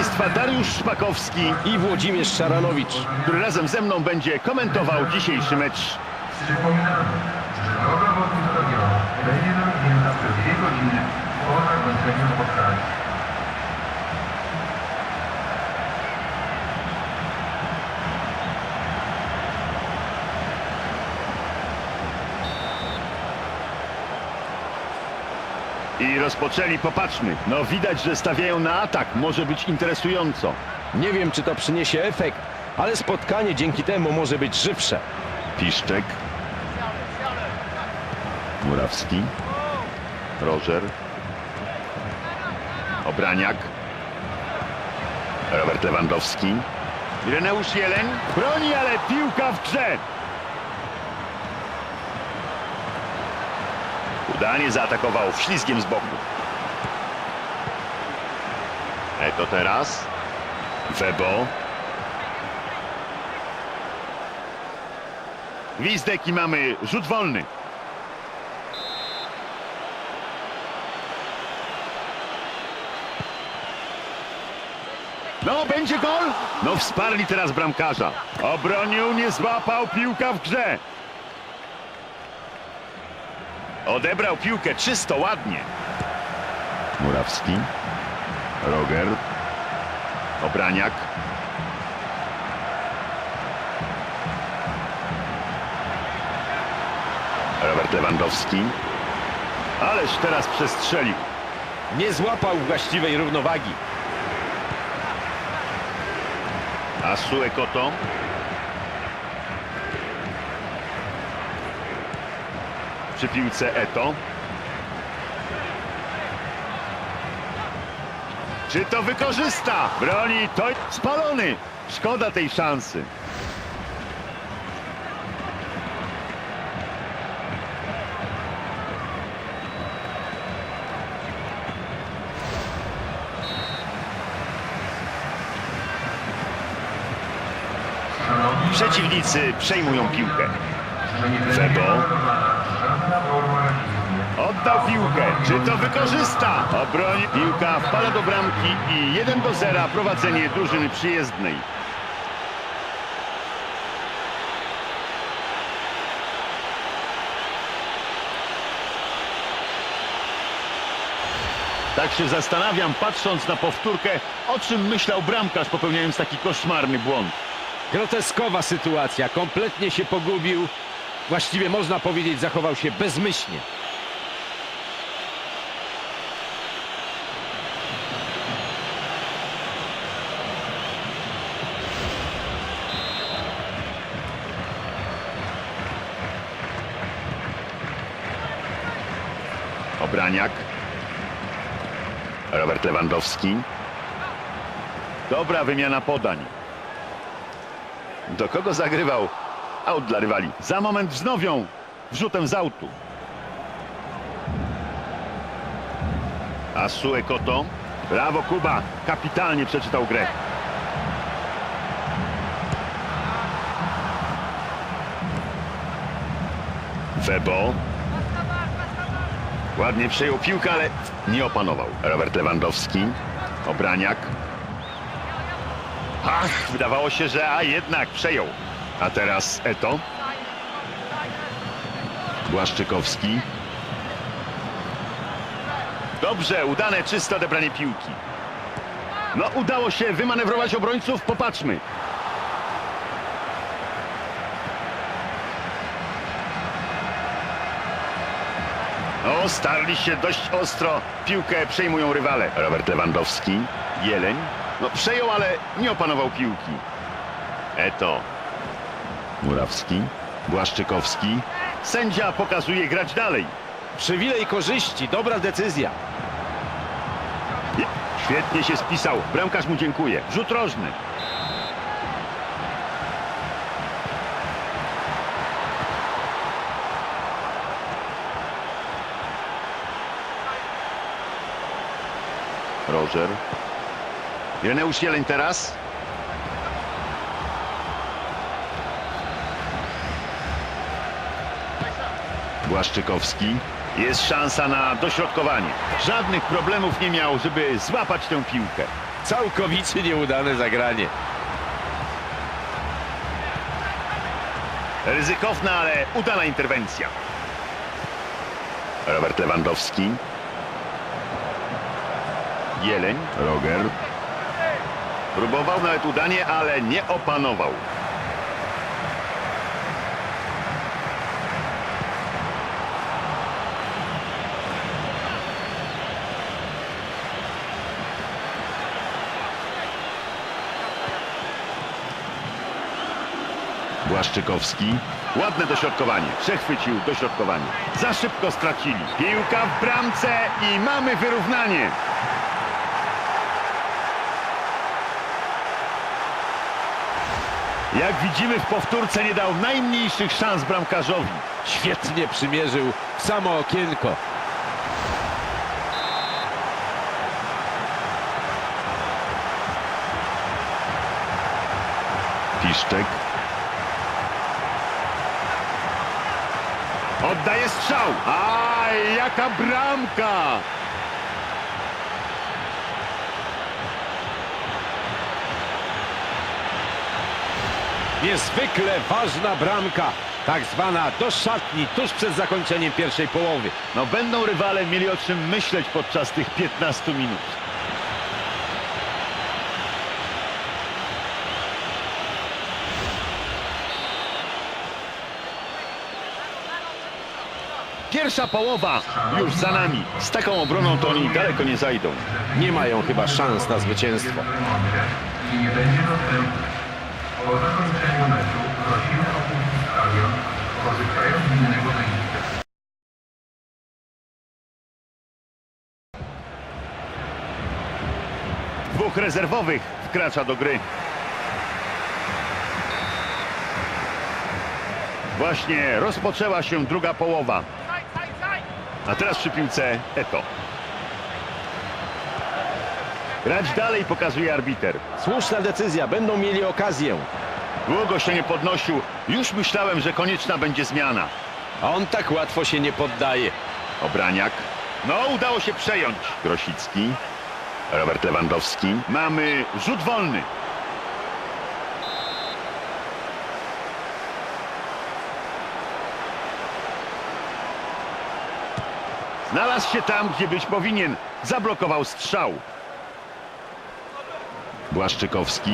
Państwa Dariusz Szpakowski, i Włodzimierz Szaranowicz. który razem ze mną będzie komentował dzisiejszy mecz. Przypominamy, że będzie zamknięta przez dwie godziny po zakończeniu spotkania. I rozpoczęli, popatrzmy. No widać, że stawiają na atak, może być interesująco. Nie wiem, czy to przyniesie efekt, ale spotkanie dzięki temu może być żywsze. Piszczek. Murawski. Rożer. Obraniak. Robert Lewandowski. Ireneusz Jeleń. Broni, ale piłka w grze. Udanie zaatakował ślizgiem z boku. Eto teraz. Webo. Gwizdek i mamy rzut wolny. No, będzie gol? No, wsparli teraz bramkarza. Obronił, nie złapał, piłka w grze. Odebrał piłkę czysto, ładnie. Murawski. Roger. Obraniak. Robert Lewandowski. Ależ teraz przestrzelił. Nie złapał właściwej równowagi. Asue Koto. Przy piłce Eto. Czy to wykorzysta? Broni to spalony. Szkoda tej szansy. Przeciwnicy przejmują piłkę. że nie będzie Webo. żadna forma rasizmu. Oddał piłkę. Czy to wykorzysta? Obroni. Piłka wpada do bramki i 1 do 0 prowadzenie drużyny przyjezdnej. Tak się zastanawiam, patrząc na powtórkę, o czym myślał bramkarz, popełniając taki koszmarny błąd. Groteskowa sytuacja, kompletnie się pogubił. Właściwie można powiedzieć, zachował się bezmyślnie. Obraniak. Robert Lewandowski. Dobra wymiana podań. Do kogo zagrywał? Aut dla rywali. Za moment wznowią wrzutem z autu. Asue Koto. Brawo Kuba. Kapitalnie przeczytał grę. Webo. Ładnie przejął piłkę, ale nie opanował. Robert Lewandowski. Obraniak. Ach, wydawało się, że a jednak przejął. A teraz Eto. Błaszczykowski. Dobrze, udane, czyste odebranie piłki. No, udało się wymanewrować obrońców. Popatrzmy. O, starli się dość ostro. Piłkę przejmują rywale. Robert Lewandowski. Jeleń. No, przejął, ale nie opanował piłki. Eto. Murawski. Błaszczykowski. Sędzia pokazuje grać dalej. Przywilej korzyści, dobra decyzja. Świetnie się spisał. Bramkarz mu dziękuję. Rzut rożny. Roger. Ireneusz Jeleń teraz. Błaszczykowski. Jest szansa na dośrodkowanie. Żadnych problemów nie miał, żeby złapać tę piłkę. Całkowicie nieudane zagranie. Ryzykowna, ale udana interwencja. Robert Lewandowski. Jeleń, Roger. Próbował nawet udanie, ale nie opanował. Błaszczykowski. Ładne dośrodkowanie. Przechwycił dośrodkowanie. Za szybko stracili. Piłka w bramce i mamy wyrównanie. Jak widzimy w powtórce nie dał najmniejszych szans bramkarzowi. Świetnie przymierzył samo okienko. Piszczek. Oddaje strzał. Aj, jaka bramka! Niezwykle ważna bramka. Tak zwana do szatni tuż przed zakończeniem pierwszej połowy. No będą rywale mieli o czym myśleć podczas tych 15 minut. Pierwsza połowa już za nami. Z taką obroną to oni daleko nie zajdą. Nie mają chyba szans na zwycięstwo. Po prosimy innego. Dwóch rezerwowych wkracza do gry. Właśnie rozpoczęła się druga połowa. A teraz przy piłce Eto. Grać dalej pokazuje arbiter. Słuszna decyzja, będą mieli okazję. Długo się nie podnosił. Już myślałem, że konieczna będzie zmiana. A on tak łatwo się nie poddaje. Obraniak. No, udało się przejąć. Grosicki. Robert Lewandowski. Mamy rzut wolny. Znalazł się tam, gdzie być powinien. Zablokował strzał. Błaszczykowski.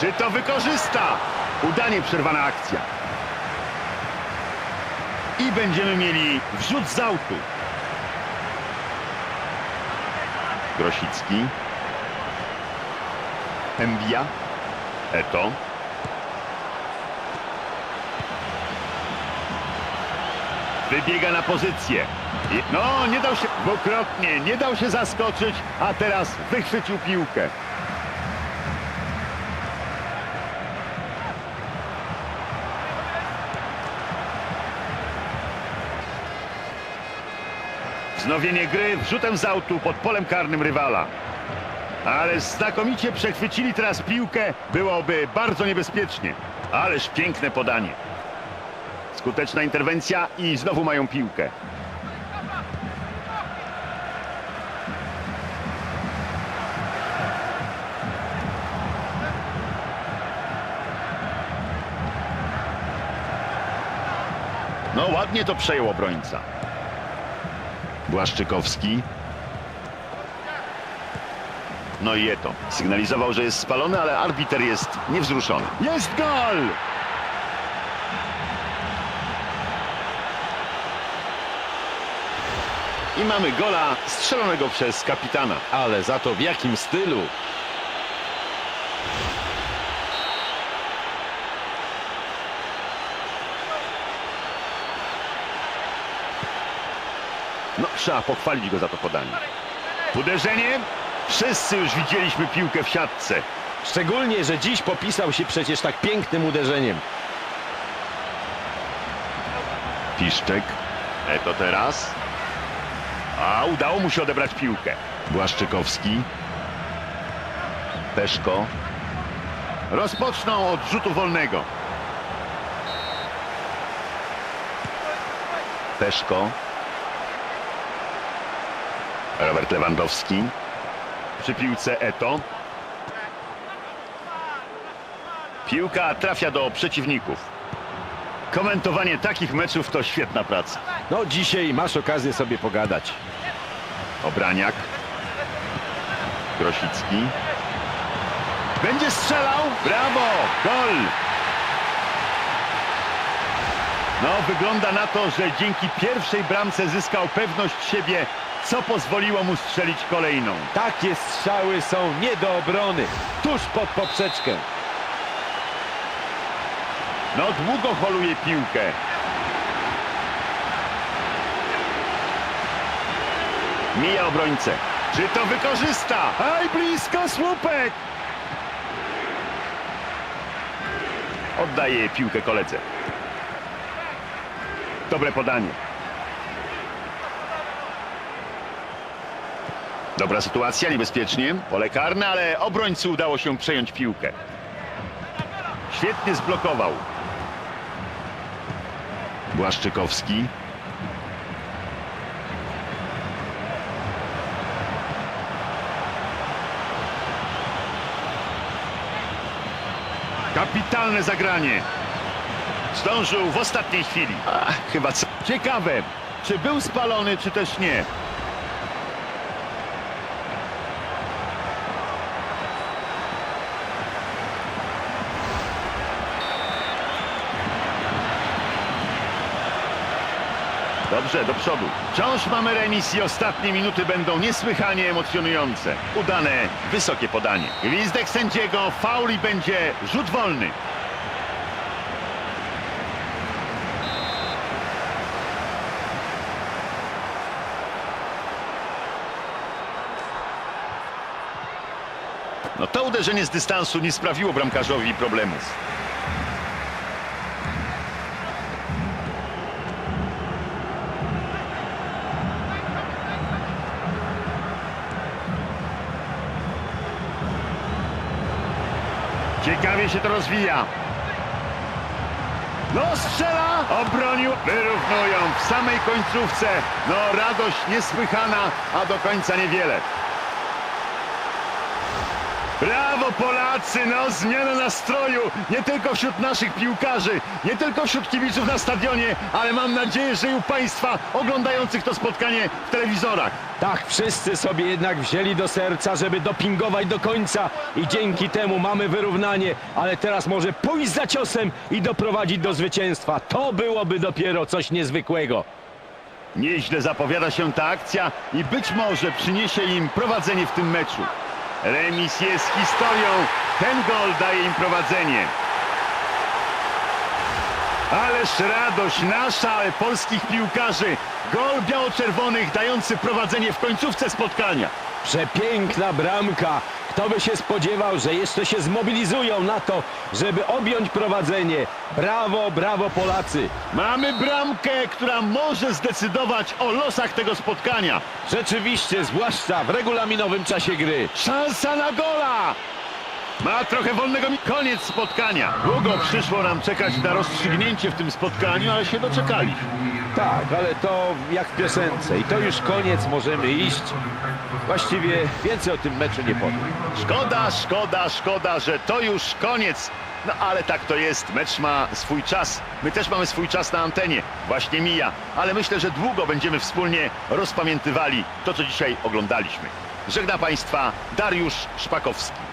Czy to wykorzysta? Udanie przerwana akcja. I będziemy mieli wrzut z autu. Grosicki. Embia. Eto. Wybiega na pozycję. No, nie dał się dwukrotnie, nie dał się zaskoczyć, a teraz wychwycił piłkę. Wznowienie gry wrzutem z autu pod polem karnym rywala. Ale znakomicie przechwycili teraz piłkę. Byłoby bardzo niebezpiecznie. Ależ piękne podanie. Skuteczna interwencja i znowu mają piłkę. No ładnie to przejął obrońca. Błaszczykowski. No i Eto. Sygnalizował, że jest spalony, ale arbiter jest niewzruszony. Jest gol! I mamy gola strzelonego przez kapitana. Ale za to w jakim stylu? No, trzeba pochwalić go za to podanie. Uderzenie. Wszyscy już widzieliśmy piłkę w siatce. Szczególnie, że dziś popisał się przecież tak pięknym uderzeniem. Piszczek. Eto teraz. A udało mu się odebrać piłkę. Błaszczykowski. Peszko. Rozpoczną od rzutu wolnego. Peszko. Robert Lewandowski. Przy piłce Eto. Piłka trafia do przeciwników. Komentowanie takich meczów to świetna praca. No dzisiaj masz okazję sobie pogadać. Obraniak. Grosicki. Będzie strzelał. Brawo! Gol! No, wygląda na to, że dzięki pierwszej bramce zyskał pewność siebie, co pozwoliło mu strzelić kolejną. Takie strzały są nie do obrony. Tuż pod poprzeczkę. No, długo holuje piłkę. Mija obrońcę. Czy to wykorzysta? Aj, blisko słupek! Oddaje piłkę koledze. Dobre podanie. Dobra sytuacja, niebezpiecznie. Pole karne, ale obrońcy udało się przejąć piłkę. Świetnie zblokował. Błaszczykowski. Kapitalne zagranie. Zdążył w ostatniej chwili. Ach, chyba co... Ciekawe, czy był spalony, czy też nie. Dobrze, do przodu. Wciąż mamy remis i ostatnie minuty będą niesłychanie emocjonujące. Udane, wysokie podanie. Gwizdek sędziego, faul i będzie rzut wolny. No to uderzenie z dystansu nie sprawiło bramkarzowi problemów. Ciekawie się to rozwija. No strzela! Obronił. Wyrównują w samej końcówce. No radość niesłychana, a do końca niewiele. Brawo Polacy, no zmiana nastroju, nie tylko wśród naszych piłkarzy, nie tylko wśród kibiców na stadionie, ale mam nadzieję, że i u Państwa oglądających to spotkanie w telewizorach. Tak, wszyscy sobie jednak wzięli do serca, żeby dopingować do końca i dzięki temu mamy wyrównanie, ale teraz może pójść za ciosem i doprowadzić do zwycięstwa. To byłoby dopiero coś niezwykłego. Nieźle zapowiada się ta akcja i być może przyniesie im prowadzenie w tym meczu. Remis jest historią, ten gol daje im prowadzenie. Ależ radość nasza, ale polskich piłkarzy. Gol biało-czerwonych dający prowadzenie w końcówce spotkania. Przepiękna bramka. Kto by się spodziewał, że jeszcze się zmobilizują na to, żeby objąć prowadzenie. Brawo, brawo Polacy. Mamy bramkę, która może zdecydować o losach tego spotkania. Rzeczywiście, zwłaszcza w regulaminowym czasie gry. Szansa na gola! Ma trochę wolnego mi... Koniec spotkania. Długo przyszło nam czekać na rozstrzygnięcie w tym spotkaniu, ale się doczekali. Tak, ale to jak w piosence. I to już koniec, możemy iść. Właściwie więcej o tym meczu nie powiem. Szkoda, szkoda, szkoda, że to już koniec. No ale tak to jest, mecz ma swój czas. My też mamy swój czas na antenie. Właśnie mija, ale myślę, że długo będziemy wspólnie rozpamiętywali to, co dzisiaj oglądaliśmy. Żegna Państwa Dariusz Szpakowski.